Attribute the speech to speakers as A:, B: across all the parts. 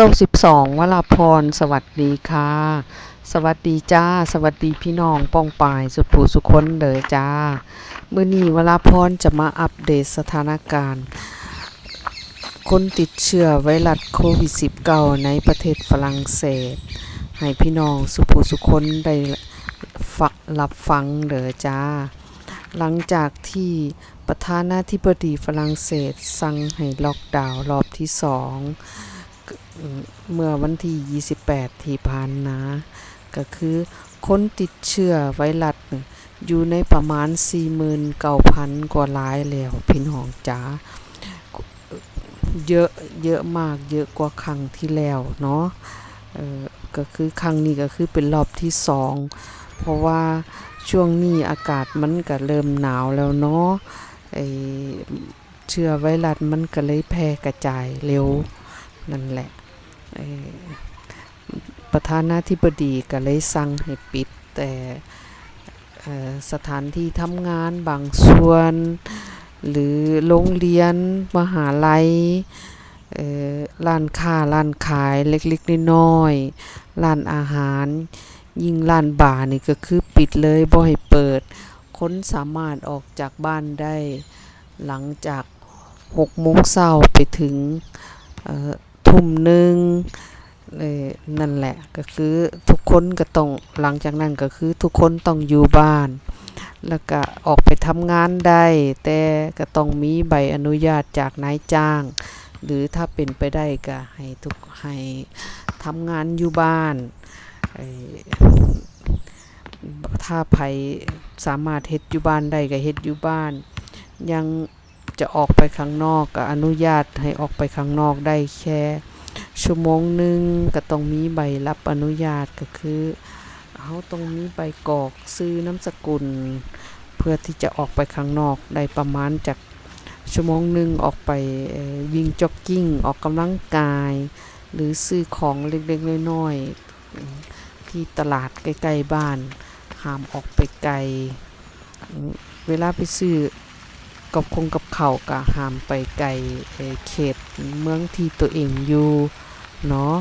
A: 92วราพร สวัสดีค่ะ สวัสดีจ้า สวัสดีพี่น้องป้องปาย สุขผู้สุคนเด้อจ้า มื้อนี้วราพรจะมาอัปเดตสถานการณ์ คนติดเชื้อไวรัสโควิด -19 ในประเทศฝรั่งเศส ให้พี่น้องสุขผู้สุคนได้ฟังรับฟังเด้อจ้า หลังจากที่ประธานาธิบดีฝรั่งเศสสั่งให้ล็อกดาวน์รอบที่สอง เมื่อวันที่ 28 ที่ผ่านมาก็คือคนติดเชื้อไวรัสอยู่ในประมาณ 49,000 กว่ารายแล้วพี่น้องจ๋าเยอะเยอะมากเยอะกว่าครั้งที่แล้วเนาะก็คือครั้งนี้ก็คือเป็นรอบที่สองเพราะว่าช่วงนี้อากาศมันก็เริ่มหนาวแล้วเนาะไอเชื้อไวรัสมันก็เลยแพร่กระจายเร็ว นั่นแหละประธานาธิบดีก็เลยสั่งให้ปิด แต่สถานที่ทำงานบางส่วน หรือโรงเรียน มหาลัยเอ่อร้านค้าร้านขายเล็กๆน้อยๆร้านอาหาร ยิ่งร้านบาร์นี่ก็คือปิดเลยบ่ให้เปิด คนสามารถออกจากบ้านได้ หลังจาก6โมงเช้าไปถึง ทุ่มหนึ่งเอ่อนั่นแหละก็คือทุกคนก็ต้องหลังจากนั้นก็คือทุกคนต้องอยู่บ้าน แล้วก็ออกไปทำงานได้ แต่ก็ต้องมีใบอนุญาตจากนายจ้าง หรือถ้าเป็นไปได้ก็ให้ทุกให้ทำงานอยู่บ้านถ้าไผสามารถเฮ็ดอยู่บ้านได้ก็เฮ็ดอยู่บ้านยัง จะออกไปข้างนอกก็อนุญาตให้ออกไปข้างนอกได้แค่ ชั่วโมงหนึ่งก็ต้องมีใบรับอนุญาตก็คือเขาต้องมีใบกรอกซื้อน้ำสกุล เพื่อที่จะออกไปข้างนอกได้ประมาณจากชั่วโมงหนึ่งออกไปวิ่งจ็อกกิ้ง ออกกำลังกาย หรือซื้อของเล็กๆน้อยๆที่ตลาดใกล้ๆบ้านห้ามออกไปไกล เวลาไปซื้อ กับคงกับเขาก็ห้ามไปไกลเเขตเมืองที่ตัวเองอยู่เนาะ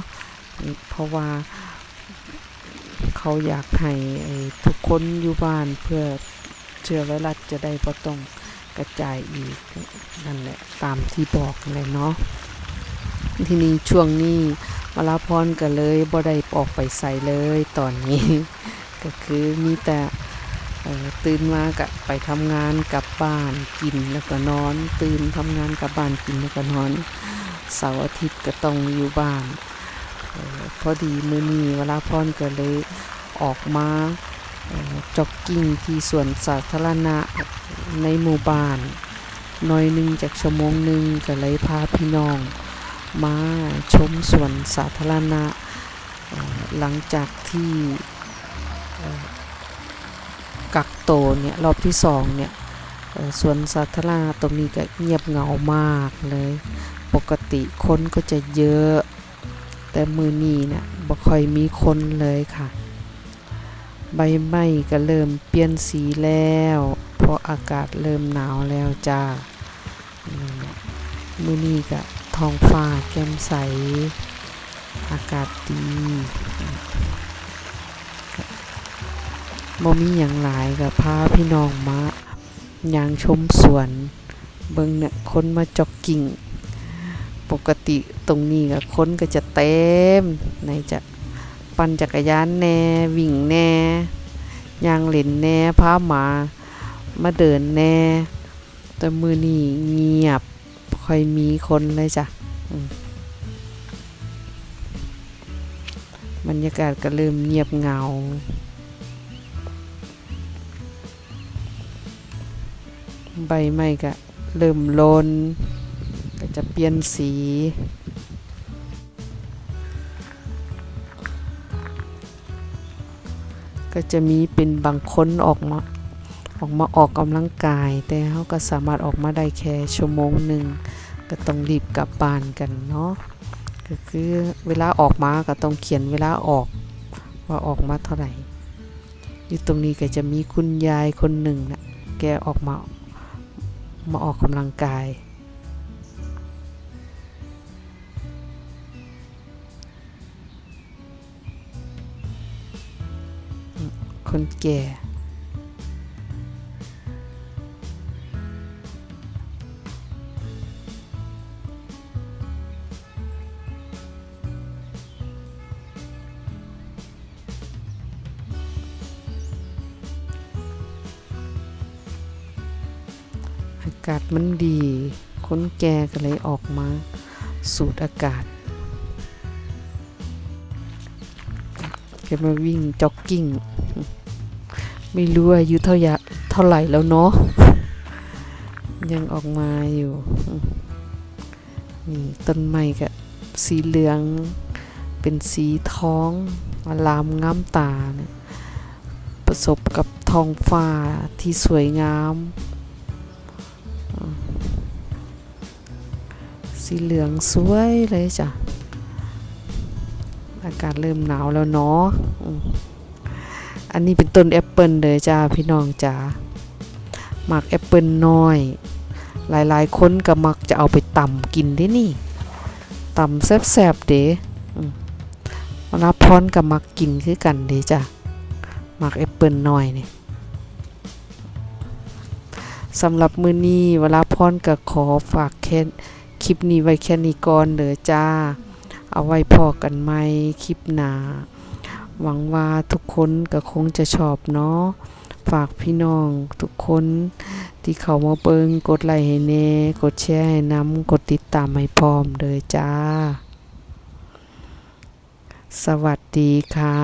A: เพราะว่าเขาอยากให้ทุกคนอยู่บ้านเพื่อเชื้อไวรัสจะได้บ่ต้องกระจายอีกนั่นแหละตามที่บอกเลยเนาะทีนี้ช่วงนี้มาลาพรก็เลยบ่ได้ออกไปใส่เลยตอนนี้ ก็คือมีแต่ ตื่นมาก็ไปทำงานกลับบ้านกินแล้วก็นอน ตื่นทำงานกลับบ้านกินแล้วก็นอนเสาร์อาทิตย์ก็ต้องอยู่บ้านออพอดีมือนี้เวลาพรก็เลยออกมาออจ็อกกิ้งที่สวนสาธารณะในหมู่บ้านหน้อยหนึงจากชั่วโมงหนึ่งก็เลยพาพี่น้อง มาชมสวนสาธารณะออหลังจากที่ กักโตเนี่ยรอบที่สองเนี่ยสวนสาธารณะตรงนี้ก็เงียบเหงามากเลย ปกติคนก็จะเยอะ แต่มือนี้เนี่ยบ่ค่อยมีคนเลยค่ะ ใบไม้ก็เริ่มเปลี่ยนสีแล้ว เพราะอากาศเริ่มหนาวแล้วจ้ามือนี้ก็ท้องฟ้าแจ่มใส อากาศดี บ่มีหยังหลายก็พาพี่น้องมาย่างชมสวน เบิ่งเนี่ยคนมาจ็อกกิ้งปกติตรงนี้ก็คนก็จะเต็มในจะปั่นจักรยานแหน่วิ่งแหน่ย่างเล่นแหน่พาหมามาเดินแหน่ แต่มือนี้เงียบค่อยมีคนเลยจ้ะบรรยากาศก็เริ่มเงียบเหงา ใบไม้ก็เริ่มโลนก็จะเปลี่ยนสี ก็จะมีเป็นบางคนออกมาออกมาออกกำลังกาย แต่เขาก็สามารถออกมาได้แค่ชั่วโมงหนึ่งก็ต้องรีบกลับบ้านกันเนาะก็คือเวลาออกมาก็ต้องเขียนเวลาออกว่าออกมาเท่าไหร่อยู่ตรงนี้ก็จะมีคุณยายคนหนึ่งนะแกออกมา มาออกกำลังกาย คนแก่ อากาศมันดี คนแก่ก็เลยออกมาสูดอากาศก็มาวิ่งจ็อกกิ้ง ไม่รู้อายุเท่าไหร่เท่าไหร่แล้วเนาะ ยังออกมาอยู่ นี่ต้นไม้ก็สีเหลือง เป็นสีท้องอลามงามตาเนี่ยประสบกับท้องฟ้าที่สวยงาม สีเหลืองสวยเลยจ้ะ อากาศเริ่มหนาวแล้วเนาะอืมอันนี้เป็นต้นแอปเปิลเลยจ้าพี่น้องจ้าหมากแอปเปิลน้อย หลายๆคนก็มักจะเอาไปตำกินได้นี่ตำแซบๆเด้อืมเวลาพรก็มักกินคือกันเด้จ้ะหมากแอปเปิลน้อยนี่ สำหรับมื้อนี้เวลาพรก็ขอฝากแค่คลิปนี้ไว้แค่นี้ก่อนเด้อจ้า เอาไว้พอกันไหมคลิปหน้าหวังว่าทุกคนก็คงจะชอบเนาะฝากพี่น้องทุกคนที่เขามาเบิงกดไลค์ให้แน่กดแชร์ให้น้ำกดติดตามให้พร้อมเด้อจ้า สวัสดีค่ะ